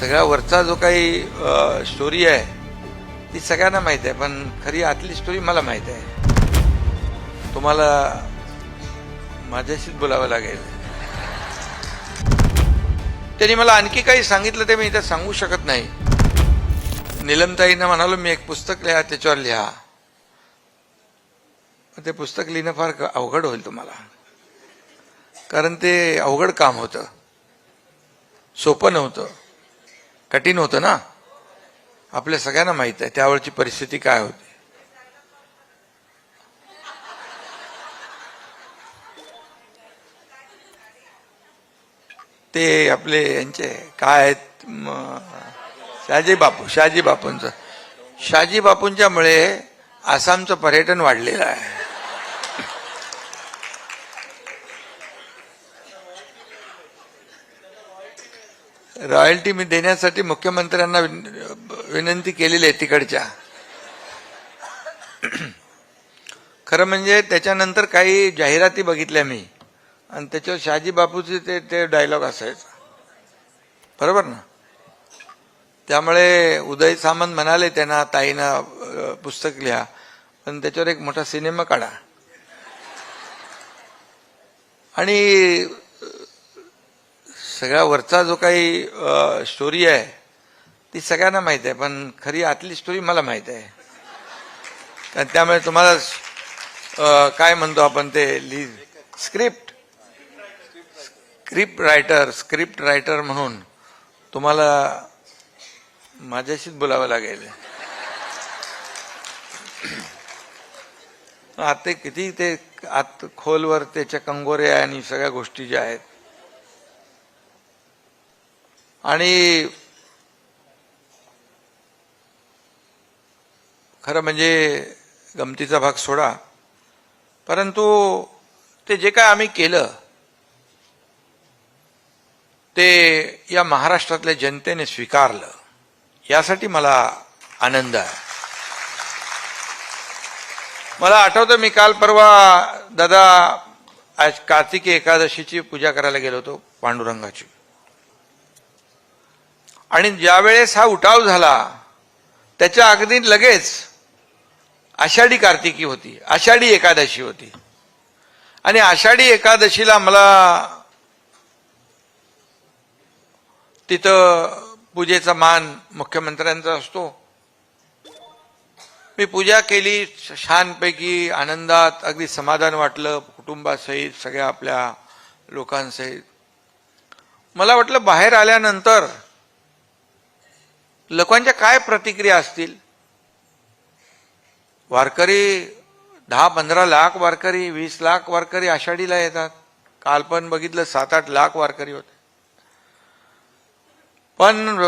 सगळ्या वरचा जो काही स्टोरी आहे ती सगळ्यांना माहीत आहे पण खरी आतली स्टोरी मला माहीत आहे. तुम्हाला माझ्याशीच बोलावं लागेल. त्यांनी मला आणखी काही सांगितलं ते मी इथे सांगू शकत नाही. निलमताईंना म्हणालो मी एक पुस्तक लिहा त्याच्यावर लिहा. ते पुस्तक लिहिणं फार अवघड होईल तुम्हाला. कारण ते अवघड काम होतं. सोपं नव्हतं. कठीण होतं ना? आपल्या सगळ्यांना माहीत आहे त्यावेळची परिस्थिती काय होती? ते आपले यांचे काय आहेत? शहाजी बापू शहाजी बापूंचं. शहाजी बापूंच्यामुळे आसामचं पर्यटन वाढलेलं आहे. रॉयल्टी मी देण्यासाठी मुख्यमंत्र्यांना विन- विनंती केलेली आहे तिकडच्या. खरं म्हणजे त्याच्यानंतर काही जाहिराती बघितल्या मी. आणि त्याच्यावर शहाजी बापूचे ते ते डायलॉग असायचा. बरोबर ना? त्यामुळे उदय सामंत म्हणाले त्यांना ताईनं पुस्तक लिहा. पण त्याच्यावर एक मोठा सिनेमा काढा. आणि सगळ्या वरचा जो काही स्टोरी आहे ती सगळ्यांना माहीत आहे पण खरी आतली स्टोरी मला माहीत आहे. कारण त्यामुळे तुम्हाला काय म्हणतो आपण ते ली script script writer script writer म्हणून तुम्हाला माझ्याशीच बोलावं लागेल. आता किती ते आत खोलवर त्याच्या कंगोरे आणि सगळ्या गोष्टी ज्या आहेत आणि खरं म्हणजे गमतीचा भाग सोडा. परंतु ते जे काय आम्ही केलं ते या महाराष्ट्रातल्या जनतेने स्वीकारलं यासाठी मला आनंद आहे. मला आठवतं मी काल परवा दादा आज कार्तिकी एकादशीची पूजा करायला गेलो होतो पांडुरंगाची. आणि ज्यावेळेस हा उठाव झाला त्याच्या अगदी लगेच आषाढी कार्तिकी होती आषाढी एकादशी होती. आणि आषाढी एकादशीला मला तिथं पूजेचा मान मुख्यमंत्र्यांचा असतो. मी पूजा केली छानपैकी आनंदात अगदी समाधान वाटलं कुटुंबासहित सगळ्या आपल्या लोकांसहित. मला वाटलं बाहेर आल्यानंतर लोकांच्या काय प्रतिक्रिया असतील? वारकरी दहा पंधरा लाख वारकरी वीस लाख वारकरी आषाढीला येतात. काल पण बघितलं सात आठ लाख वारकरी होते. पण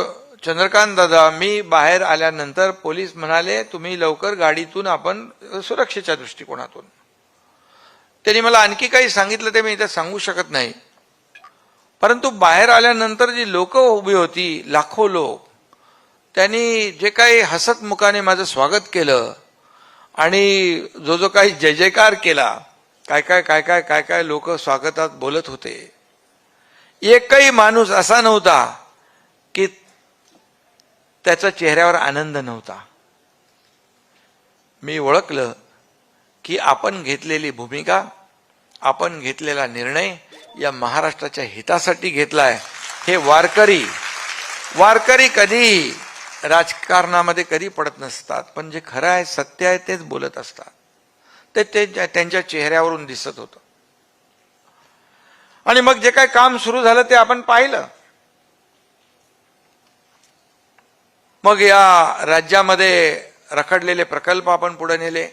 चंद्रकांत दादा मी बाहेर आल्यानंतर पोलीस म्हणाले तुम्ही लवकर गाडीतून आपण सुरक्षेच्या दृष्टिकोनातून. त्यांनी मला आणखी काही सांगितलं ते मी इथे सांगू शकत नाही. परंतु बाहेर आल्यानंतर जी लोक उभी होती लाखो लोक त्यांनी जे काही हसत मुखाने माझं स्वागत केलं आणि जो जो काही जय जयकार केला काय काय काय काय काय काय लोक स्वागतात बोलत होते. एकही माणूस असा नव्हता की त्याच्या चेहऱ्यावर आनंद नव्हता. मी ओळखलं की आपण घेतलेली भूमिका आपण घेतलेला निर्णय या महाराष्ट्राच्या हितासाठी घेतलाय. हे वारकरी वारकरी कधी राजकारणामध्ये कधी पडत नसतात पण जे खरं आहे सत्य आहे तेच बोलत असतात. ते ते त्यांच्या चेहऱ्यावरून दिसत होतं. आणि मग जे काय काम सुरू झालं ते आपण पाहिलं. मग या राज्यामध्ये रखडलेले प्रकल्प आपण पुढे नेले.